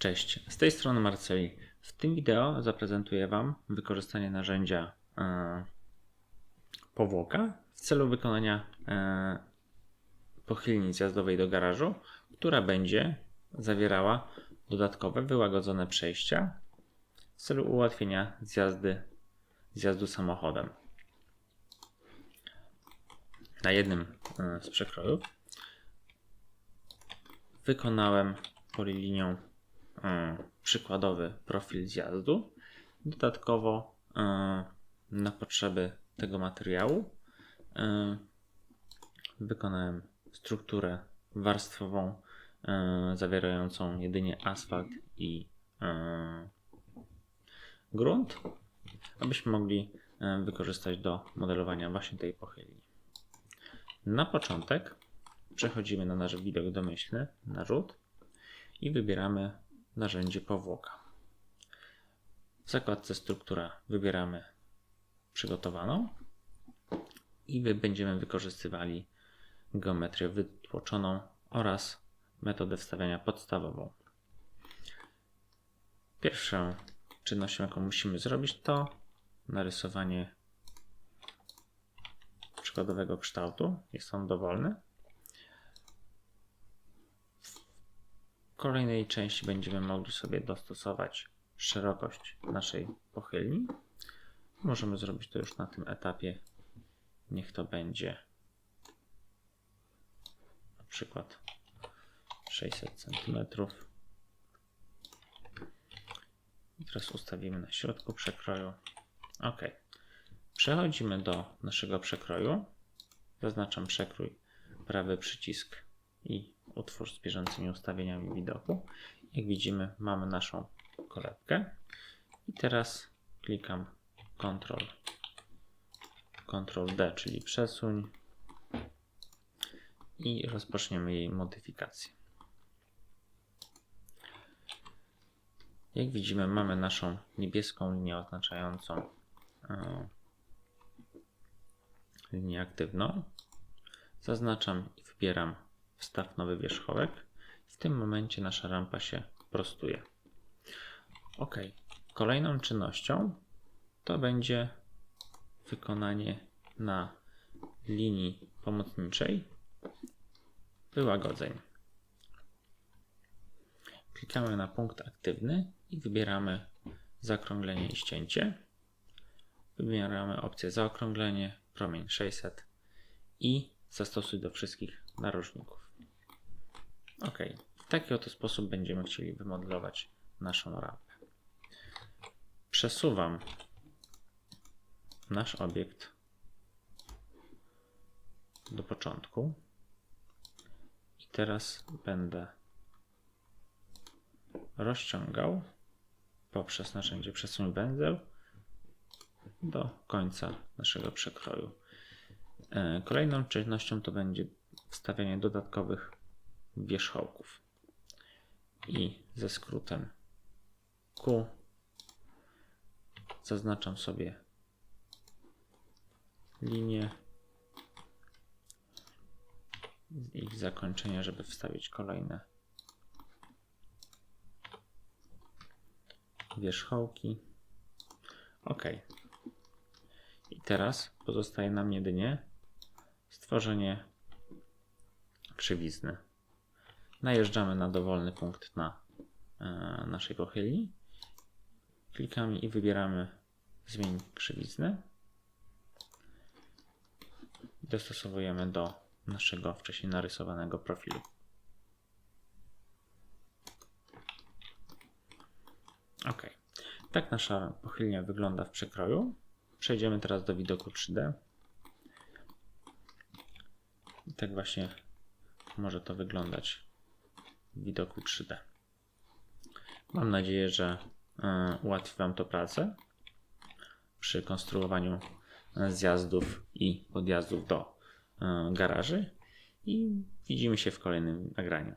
Cześć, z tej strony Marceli. W tym wideo zaprezentuję Wam wykorzystanie narzędzia e, powłoka w celu wykonania e, pochylni zjazdowej do garażu, która będzie zawierała dodatkowe wyłagodzone przejścia w celu ułatwienia zjazdy, zjazdu samochodem. Na jednym e, z przekrojów wykonałem polilinią przykładowy profil zjazdu. Dodatkowo e, na potrzeby tego materiału e, wykonałem strukturę warstwową e, zawierającą jedynie asfalt i e, grunt, abyśmy mogli e, wykorzystać do modelowania właśnie tej pochylni. Na początek przechodzimy na nasz widok domyślny, narzut i wybieramy narzędzie powłoka. W zakładce struktura wybieramy przygotowaną i będziemy wykorzystywali geometrię wytłoczoną oraz metodę wstawiania podstawową. Pierwszą czynnością, jaką musimy zrobić, to narysowanie przykładowego kształtu. Jest on dowolny. Kolejnej części będziemy mogli sobie dostosować szerokość naszej pochylni. Możemy zrobić to już na tym etapie. Niech to będzie na przykład 600 cm. Teraz ustawimy na środku przekroju. OK. Przechodzimy do naszego przekroju. Zaznaczam przekrój, prawy przycisk i utwórz z bieżącymi ustawieniami widoku. Jak widzimy, mamy naszą kolebkę. I teraz klikam Ctrl, Ctrl D, czyli przesuń i rozpoczniemy jej modyfikację. Jak widzimy, mamy naszą niebieską linię oznaczającą e, linię aktywną. Zaznaczam i wybieram wstaw nowy wierzchołek. W tym momencie nasza rampa się prostuje. OK. Kolejną czynnością to będzie wykonanie na linii pomocniczej wyłagodzeń. Klikamy na punkt aktywny i wybieramy zaokrąglenie i ścięcie. Wybieramy opcję zaokrąglenie, promień 600 i zastosuj do wszystkich narożników. OK. W taki oto sposób będziemy chcieli wymodelować naszą rampę. Przesuwam nasz obiekt do początku. I teraz będę rozciągał poprzez narzędzie przesuń węzeł do końca naszego przekroju. E, Kolejną czynnością to będzie wstawianie dodatkowych wierzchołków. I ze skrótem Q zaznaczam sobie linię ich zakończenia, żeby wstawić kolejne wierzchołki. OK. I teraz pozostaje nam jedynie stworzenie krzywizny. Najeżdżamy na dowolny punkt na e, naszej pochylni. Klikamy i wybieramy zmień krzywiznę. Dostosowujemy do naszego wcześniej narysowanego profilu. OK. Tak nasza pochylnia wygląda w przekroju. Przejdziemy teraz do widoku 3D. I tak właśnie może to wyglądać widoku 3D. Mam nadzieję, że e, ułatwi Wam to pracę przy konstruowaniu e, zjazdów i podjazdów do e, garaży. I widzimy się w kolejnym nagraniu.